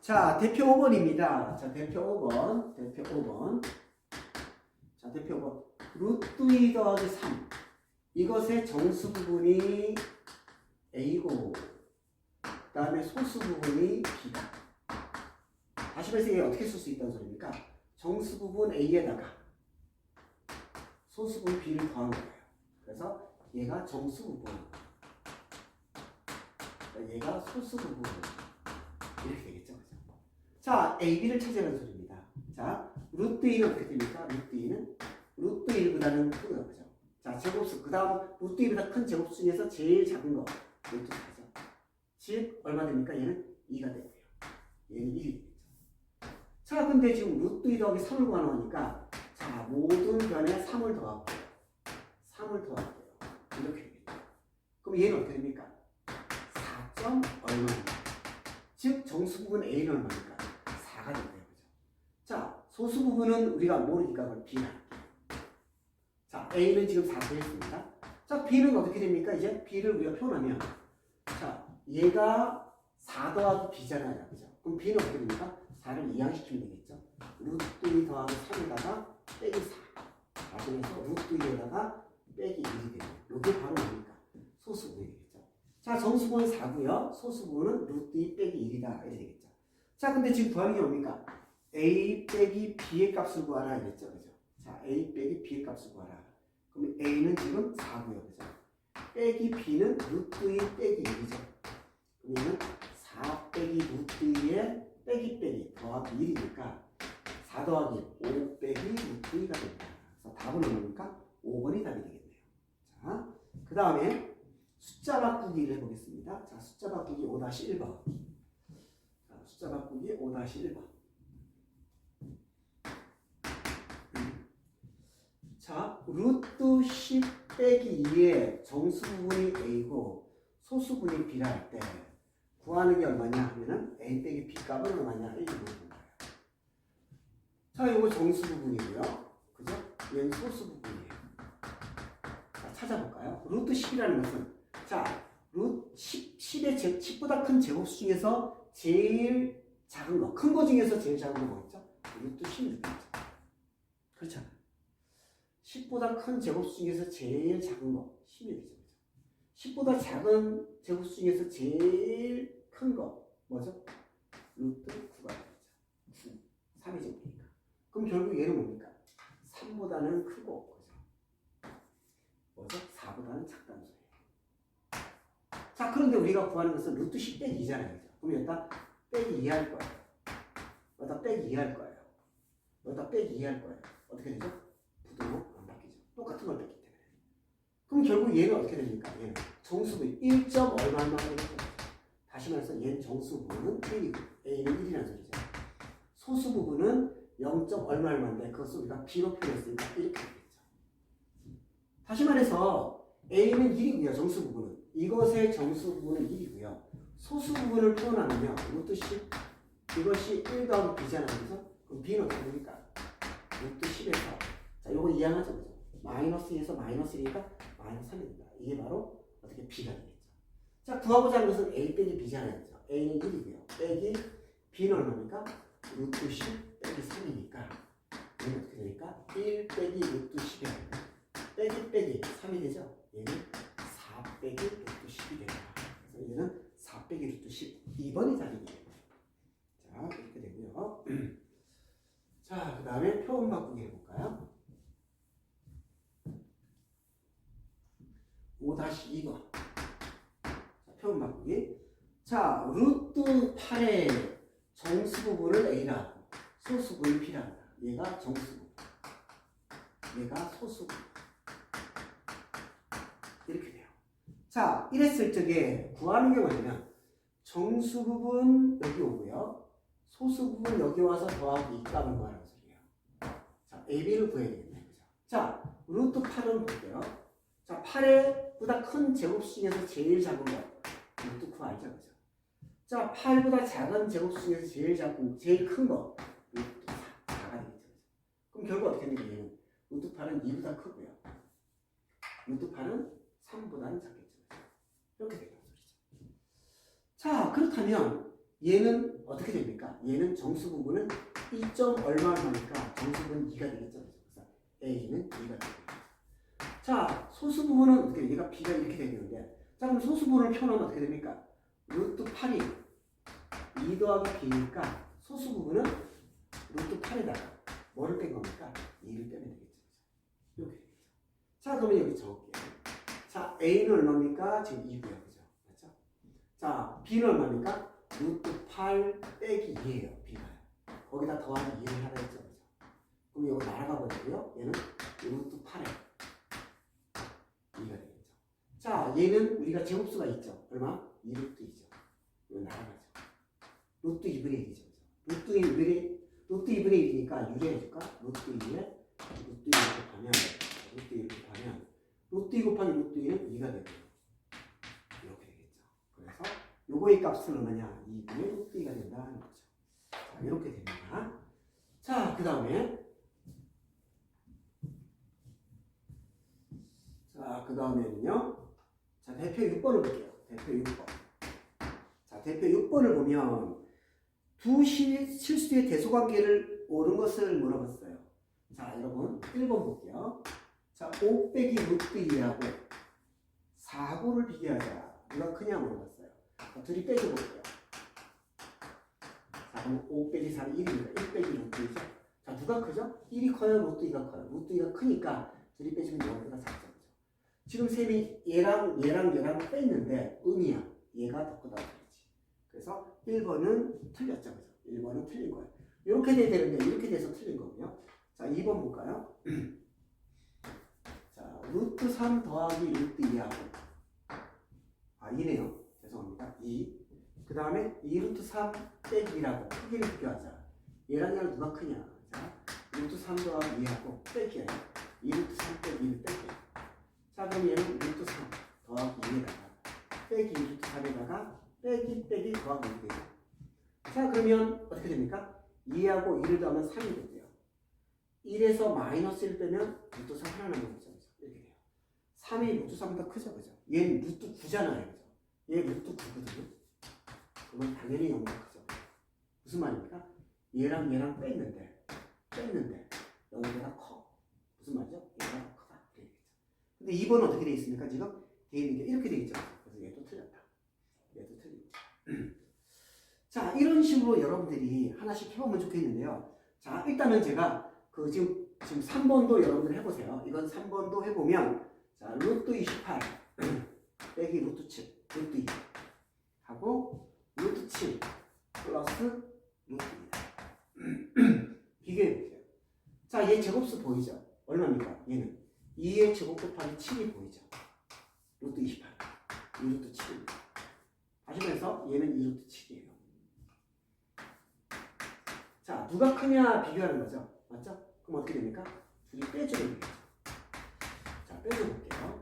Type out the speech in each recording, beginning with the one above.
자, 대표 5번입니다. 자, 대표 5번. 대표 5번. 자, 대표 5번. 루트 2 더하기 3. 이것의 정수 부분이 A고, 그 다음에 소수 부분이 B다. 다시 말해서 이게 어떻게 쓸 수 있다는 소리입니까? 정수 부분 A에다가 소수 부분 B를 더한 거예요. 그래서 얘가 정수 부분, 그러니까 얘가 소수 부분 이렇게 되겠죠, 그죠? 자, A, B를 찾으라는 소리입니다. 자, 루트 2는 어떻게 됩니까? 루트 2는 루트 1보다는 크고요, 그죠? 자, 제곱수 그 다음 루트 2보다 큰 제곱수 중에서 제일 작은 거 루트 4죠. 즉 얼마 됩니까? 얘는 2가 되고요. 얘는 1이 되겠죠. 자, 근데 지금 루트 2 더하기 3을 구하는 거니까 자, 모든 변에 3을 더하고 3을 더할게요. 이렇게 되겠죠. 그럼 얘는 어떻게 됩니까? 4점 얼마입니까? 즉 정수 부분 A는 얼마입니까? 4가 된다는 거죠. 자, 소수 부분은 우리가 모르니까 그걸 B라 할게요. 자, A는 지금 4 되었습니다. 자, B는 어떻게 됩니까? 이제 B를 우리가 표현하면 자, 얘가 4 더하기 B잖아요. 그죠? 그럼 B는 어떻게 됩니까? 4를 이항시키면 되겠죠. 루트 2 더하기 3에다가 빼기 4. 나중에서 루트 2에다가 빼기 1이 되고 이게 바로 뭡니까? 되겠죠. 자, 정수분은 4고요. 소수분은 루트 2 빼기 1이다. 이렇게 되겠죠. 자, 근데 지금 구하는 게 뭡니까? A 빼기 B의 값을 구하라 이랬죠. 그죠? 자, A 빼기 B의 값을 구하라. 그럼 A는 지금 4고요. 그죠? 빼기 B는 루트 2 빼기 1이죠. 그러면 4 빼기 루트 2에 빼기 빼기 더하기 1이니까 4 더하기 5 빼기 루트 2가 됩니다. 그래서 답은 뭡니까? 5번이 답이 되겠네요. 자, 그 다음에 숫자 바꾸기를 해보겠습니다. 자, 숫자 바꾸기 5-1번. 자, 숫자 바꾸기 5-1번. 자, 루트 10 빼기 2의 정수 부분이 A고 소수 부분이 B라 할 때 구하는 게 얼마냐 하면은 A 빼기 B 값은 얼마냐 이렇게 물어보는 거예요. 자, 이거 정수 부분이고요. 그죠? 얘는 소수 부분이에요. 자, 찾아볼까요? 루트 10이라는 것은 자, 루트 10, 10의 제, 10보다 큰 제곱수 중에서 제일 작은 거, 큰 거 중에서 제일 작은 거 뭐였죠? 10이 되겠죠. 그렇잖아요. 10보다 큰 제곱수 중에서 제일 작은 거 10이 되죠. 10보다 작은 제곱수 중에서 제일 큰 거 뭐죠? 루트 9가 되죠. 9. 3의 제곱이니까. 그럼 결국 얘는 뭡니까? 3보다는 크고 그죠? 뭐죠? 4보다는 작다는 소리예요. 자, 그런데 우리가 구하는 것은 루트 10 빼기 2잖아요. 그죠? 그럼 여기다 빼기 2 할 거예요. 여기다 빼기 2 할 거예요. 여기다 빼기 2 할 거예요. 어떻게 되죠? 부등호 안 바뀌죠. 똑같은 걸 뺐기 때문에. 그럼 결국 얘는 어떻게 됩니까? 얘는 정수분 1. 얼마 얼마가 되겠죠. 다시 말해서 얘는 정수 부분은 1이고 A는 1이라는 소리죠. 소수 부분은 0. 얼마 얼마인데 그것을 우리가 B로 표현했으니까 이렇게 되겠죠. 다시 말해서 A는 1이고요. 정수 부분은. 이것의 정수 부분은 1이고요. 소수 부분을 표현하면요. 루트 10 이것이 1 더하기 B잖아요. 그래서 그럼 B는 어떻게 됩니까? 루트 10에서 자, 요거 이해하죠, 그죠? 마이너스 2에서 마이너스 1이니까 마이너스 3이 된다. 이게 바로 어떻게 B가 되겠죠. 자, 구하고자 하는 것은 A 빼기 B잖아요, 그죠? A는 1이고요. 빼기 B는 얼마입니까? 루트 10 빼기 3이니까 얘는 어떻게 되니까? 1 빼기 루트 10이 빼기 빼기 3이 되죠? 얘는 4 빼기 루트 10이 된다. 그래서 얘는 4 빼기 루트 10. 2번이 답이에요. 자, 이렇게 되고요. 자, 그 다음에 표현 바꾸기 해볼까요? 5-2번. 자, 표현 바꾸기. 자, 루트 8의 정수 부분을 A라, 소수 B라 한다. 얘가 정수 부분. 얘가 소수 부분. 이렇게 돼요. 자, 이랬을 적에 구하는 게 뭐냐면, 정수 부분 여기 오고요. 소수 부분 여기 와서 더하기 이 값을 구하는 소리예요. 자, AB를 구해야 되겠네. 그죠? 자, 루트 8은 볼게요. 자, 8의 보다 큰 제곱수 중에서 제일 작은 거. 루트 9 알죠? 그죠? 자, 8보다 작은 제곱수 중에서 제일 작은, 제일 큰 거. 루트 4. 4가 되겠죠. 그럼 결국 어떻게 되냐, 얘는. 루트 8은 2보다 크고요. 루트 8은 3보다는 작겠죠. 그렇다면 얘는 어떻게 됩니까? 얘는 정수 부분은 2점 얼마니까 정수 부분은 2가 되겠죠. 그래서 A는 2가 되겠죠. 자, 소수 부분은 어떻게 얘가 B가 이렇게 되는데 자, 그럼 소수 부분을 표현하면 어떻게 됩니까? 루트 8이 2 더하기 B니까 소수 부분은 루트 8에다가 뭐를 뺀 겁니까? 2를 빼면 되겠죠. 이렇게. 자, 그러면 여기 적을게요. 자, A는 얼마입니까? 지금 2고요. 그죠? 맞죠? 자, B는 얼마입니까? 루트 8 빼기 2예요. B가. 거기다 더하기 2를 하라 했죠. 그죠? 그럼 이거 날아가 버리고요. 얘는 루트 8에 2가 되겠죠. 자, 얘는 우리가 제곱수가 있죠. 얼마? 2 루트 2죠. 이거 날아가죠. 루트 2분의 1이죠. 루트 2분의 루트 2분의 1이니까 유리해줄까? 루트 2에 루트 2 곱하면 루트 2 곱하면 루트 2 곱하기 루트 2는 2가 되고요. 이렇게 되겠죠. 그래서 요거의 값은 얼마냐? 2분의 루트 2가 된다 하는 거죠. 자, 이렇게 됩니다. 자, 그 다음에 자, 그 다음에는요. 자, 대표 6번을 볼게요. 대표 6번. 자, 대표 6번을 보면 두 시, 실수의 대소관계를 옳은 것을 물어봤어요. 자, 여러분 1번 볼게요. 자, 5 빼기 루트 2하고 4고를 비교하자. 누가 크냐 물어봤어요. 자, 둘이 빼줘볼게요. 자, 그럼 5 빼기 4는 1입니다. 1 빼기 루트 2죠. 자, 누가 크죠? 1이 커요? 루트 2가 커요? 루트 2가 크니까 둘이 빼주면 0보다 작죠. 지금 셈이 얘랑 얘랑 얘랑 뺐는데 음이야. 얘가 더 크다고 그랬지. 그래서 1번은 틀렸죠. 그죠? 1번은 틀린 거예요. 이렇게 돼야 되는데 이렇게 돼서 틀린 거고요. 자, 2번 볼까요? 자, 루트 3 더하기 루트 2하고 아, 2네요. 죄송합니다. 2. 그 다음에 2 루트 3 빼기 2라고 크기를 비교하자. 얘랑 얘랑 누가 크냐? 자, 루트 3 더하기 2하고 빼기예요. 2 루트 3 빼기 2를 뺄게요. 자, 그럼 얘는 루트 3 더하기 2에다가 빼기 2 루트 3에다가 빼기 빼기 더하기 2 되죠. 자, 그러면 어떻게 됩니까? 2하고 2를 더하면 3이 되고요. 1에서 마이너스 1 빼면 루트 3 하나 남는 거죠. 이렇게 돼요. 3이 루트 3보다 크죠. 그죠? 얘는 루트 9잖아요. 얘 루트 9거든요. 그러면 당연히 0보다 크죠. 무슨 말입니까? 얘랑 얘랑 뺐는데, 뺐는데, 0보다 커. 무슨 말이죠? 얘가 더 크다. 이렇게 되겠죠. 근데 2번은 어떻게 돼 있습니까? 지금 돼 있는 게 이렇게 돼 있죠. 그래서 얘도 틀렸다. 얘도 틀리죠. 자, 이런 식으로 여러분들이 하나씩 해보면 좋겠는데요. 자, 일단은 제가 그 지금, 지금 3번도 여러분들 해보세요. 이건 3번도 해보면, 자, 루트 28 빼기 루트 7, 루트 2 하고, 루트 7 플러스 루트 2. 비교해볼게요. 자, 얘 제곱수 보이죠? 얼마입니까? 얘는 2의 제곱 곱하기 7이 보이죠? 루트 28. 2 루트 7입니다. 하시면서 얘는 2 루트 7이에요. 자, 누가 크냐 비교하는 거죠. 맞죠? 그럼 어떻게 됩니까? 둘이 빼주면 되겠죠. 자, 빼줘볼게요.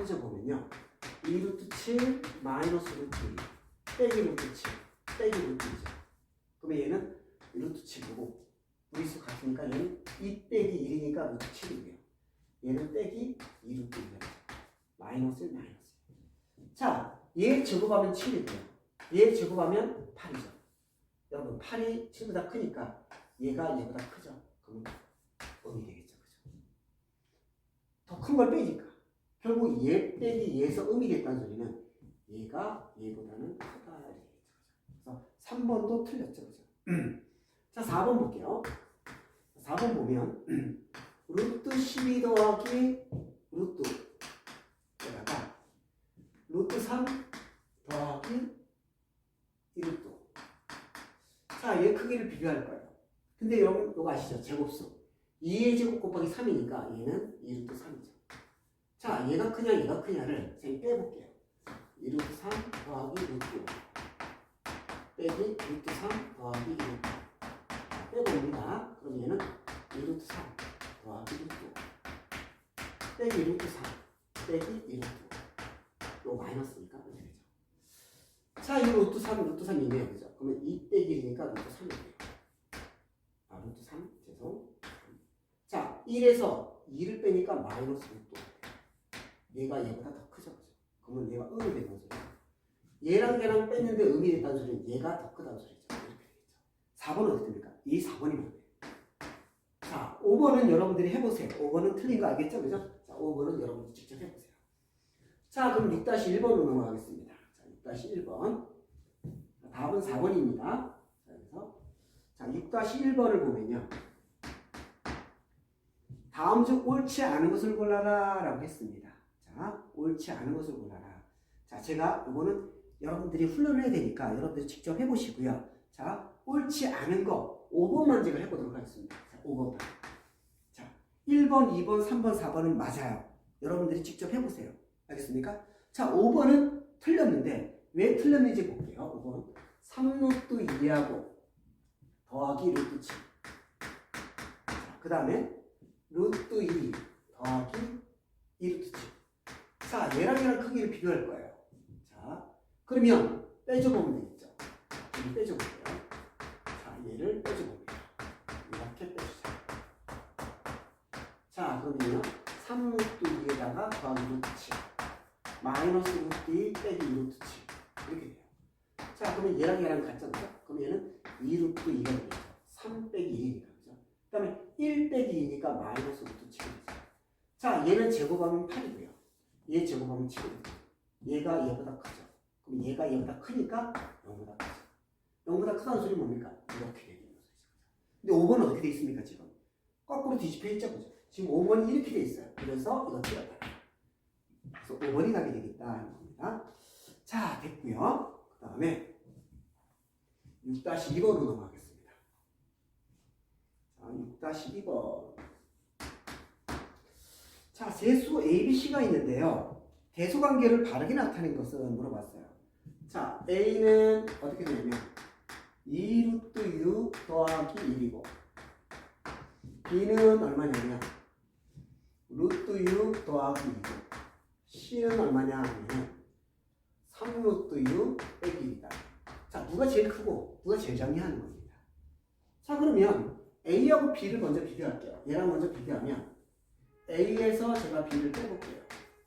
자, 빼줘보면요. 2 루트 7 마이너스 루트 2 빼기 루트 7 빼기 루트 2죠. 그러면 얘는 루트 7이고 무리수 같으니까 얘는 2 빼기 1이니까 루트 7이고요. 얘는 빼기 2 루트 2죠. 마이너스 1 마이너스 1. 자, 얘 제곱하면 7이고요. 얘 제곱하면 8이죠. 여러분 8이 7보다 크니까 얘가 얘보다 크죠. 그러면 음이 되겠죠. 그죠? 더 큰 걸 빼니까 결국 얘 빼기 얘에서 음이 됐다는 소리는 얘가 얘보다는 크다? 그래서 3번도 틀렸죠. 그죠? 자 4번 볼게요. 4번 보면 루트 12 더하기 루트 에다가 루트 3 더하기 1루트 자, 얘 크기를 비교할 거예요. 근데 여러분, 이거 아시죠? 제곱수. 2의 제곱 곱하기 3이니까 얘는 2루트 3이죠. 자, 얘가 크냐, 얘가 크냐를 선생님 빼볼게요. 2루트 3 더하기 루트 5 빼기 루트 3 더하기 2루트 자, 빼봅니다. 그럼 얘는 2루트 3 더하기 루트 5 빼기 루트 3 빼기 2루트 5요 마이너스니까 이렇게 되죠. 자, 이 루트 3, 루트 3이네요. 그죠? 그러면 2 빼기 1이니까 루트 3이에요. 아, 루트 3? 죄송. 자, 1에서 2를 빼니까 마이너스 루트 5. 얘가 얘보다 더 크죠. 그러면 얘가 음이 되는 거죠. 얘랑 얘랑 뺐는데 음이 됐다는 소리는 얘가 더 크다는 소리죠. 이렇게 되겠죠. 4번은 어떻게 됩니까? 이 4번이 맞네요. 자, 5번은 여러분들이 해보세요. 5번은 틀린 거 알겠죠? 그죠? 자, 5번은 여러분들이 직접 해보세요. 자, 그럼 6-1번으로 넘어가겠습니다. 자, 6-1번. 답은 4번입니다. 자, 그래서 자, 6-1번을 보면요. 다음 중 옳지 않은 것을 골라라 라고 했습니다. 자, 옳지 않은 것을 골라라. 자, 제가 이거는 여러분들이 훈련을 해야 되니까 여러분들이 직접 해보시고요. 자, 옳지 않은 거 5번만 제가 해보도록 하겠습니다. 자, 5번. 자, 1번, 2번, 3번, 4번은 맞아요. 여러분들이 직접 해보세요. 알겠습니까? 자, 5번은 틀렸는데 왜 틀렸는지 볼게요. 5번. 3루트 2하고 더하기 루트 7. 그 다음에 루트 2 더하기 2루트 7. 자, 얘랑 얘랑 크기를 비교할 거예요. 자, 그러면 빼줘보면 되겠죠. 빼줘볼게요. 자, 얘를 빼줘봅니다. 이렇게 빼주세요. 자, 그러면요. 3루트 2에다가 더하기 루트 7. 마이너스 루트 2 빼기 2루트 7. 이렇게 돼요. 자, 그러면 얘랑 얘랑 같잖아요. 그럼 얘는 2루트 2가 되겠죠. 3 빼기 2니까. 그죠? 그 다음에 1 빼기 2니까 마이너스 루트 7이 되죠. 자, 얘는 제곱하면 8이고요. 얘 제곱하면 7이고요. 얘가 얘보다 크죠. 그럼 얘가 얘보다 크니까 0보다 크죠. 0보다 크다는 소리 뭡니까? 이렇게 되는 거죠. 근데 5번은 어떻게 돼 있습니까, 지금? 거꾸로 뒤집혀 있죠, 그죠? 지금 5번이 이렇게 돼 있어요. 그래서 이거 틀렸다. 그래서 5번이 가게 되겠다는 겁니다. 자, 됐고요. 그 다음에 6-2번으로 넘어가겠습니다. 자, 6-2번. 자, 세수 ABC가 있는데요. 대소관계를 바르게 나타낸 것은 물어봤어요. 자, A는 어떻게 되냐면 2루트 U 더하기 1이고 B는 얼마냐면 루트 U 더하기 2고 C는 얼마냐 하면 3루트 U 빼기 1이다. 자, 누가 제일 크고 누가 제일 작냐 하는 겁니다. 자, 그러면 A하고 B를 먼저 비교할게요. 얘랑 먼저 비교하면 A에서 제가 B를 빼볼게요.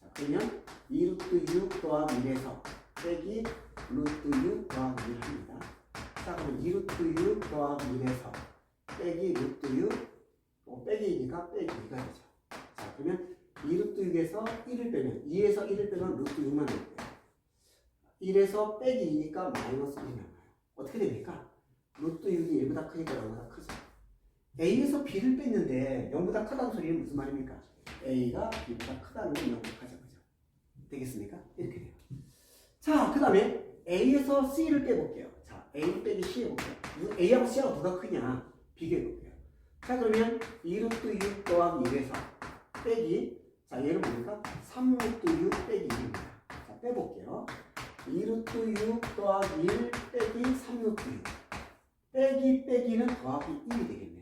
자, 그러면 2루트 6 더하기 1에서 빼기 루트 6 더하기 1 합니다. 자, 그럼 2루트 6 더하기 1에서 빼기 루트 6, 어, 빼기 2니까 빼기 2가 되죠. 자, 그러면 2루트 6에서 1을 빼면 2에서 1을 빼면 루트 6만 남고요. 1에서 빼기 2니까 마이너스 1이 남아요. 어떻게 됩니까? 루트 6이 1보다 크니까 0보다 크죠. A에서 B를 뺐는데 0보다 크다는 소리는 무슨 말입니까? A가 B보다 크다는 건 0보다 크죠. 그죠? 되겠습니까? 이렇게 돼요. 자, 그 다음에 A에서 C를 빼볼게요. 자, A 빼기 C 해볼게요. A하고 C하고 누가 크냐? 비교해볼게요. 자, 그러면 2루트 6 더하기 1에서 빼기 자, 얘는 뭡니까? 3루트 6 빼기 1입니다. 자, 빼볼게요. 2루트 6 더하기 1 빼기 3루트 6 빼기 빼기는 더하기 1이 되겠네요.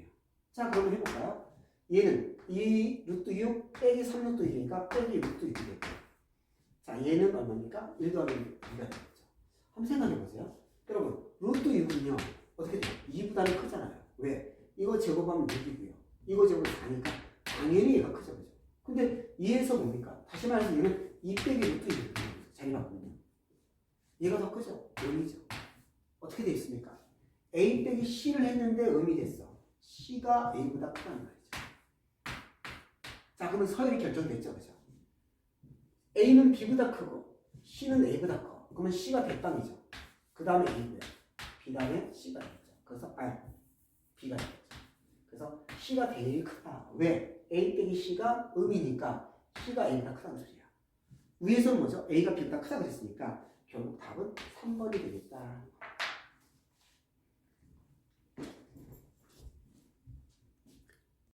자, 그러면 해볼까요? 얘는 2 루트 6 빼기 3 루트 1이니까 빼기 루트 6이 되겠죠. 자, 얘는 얼마입니까? 1 더하기 2가 되겠죠. 한번 생각해 보세요. 여러분, 루트 6은요, 어떻게 돼요? 2보다는 크잖아요. 왜? 이거 제곱하면 6이고요. 이거 제곱은 4니까 당연히 얘가 크죠. 그죠? 근데 2에서 뭡니까? 다시 말해서 얘는 2 빼기 루트 1이 자리 바꾸면 얘가 더 크죠? 0이죠. 어떻게 돼 있습니까? A 빼기 C를 했는데 음이 됐어. C가 A보다 크다는 말이죠. 자, 그러면 서열이 결정됐죠, 그죠? A는 B보다 크고 C는 A보다 커. 그러면 C가 대빵이죠. 그 다음에 A고요. B 다음에 C가 되겠죠. 그래서 아, B가 되겠죠. 그래서 C가 제일 크다. 왜? A 빼기 C가 음이니까 C가 A보다 크다는 소리야. 위에서는 뭐죠? A가 B보다 크다고 했으니까 결국 답은 3번이 되겠다.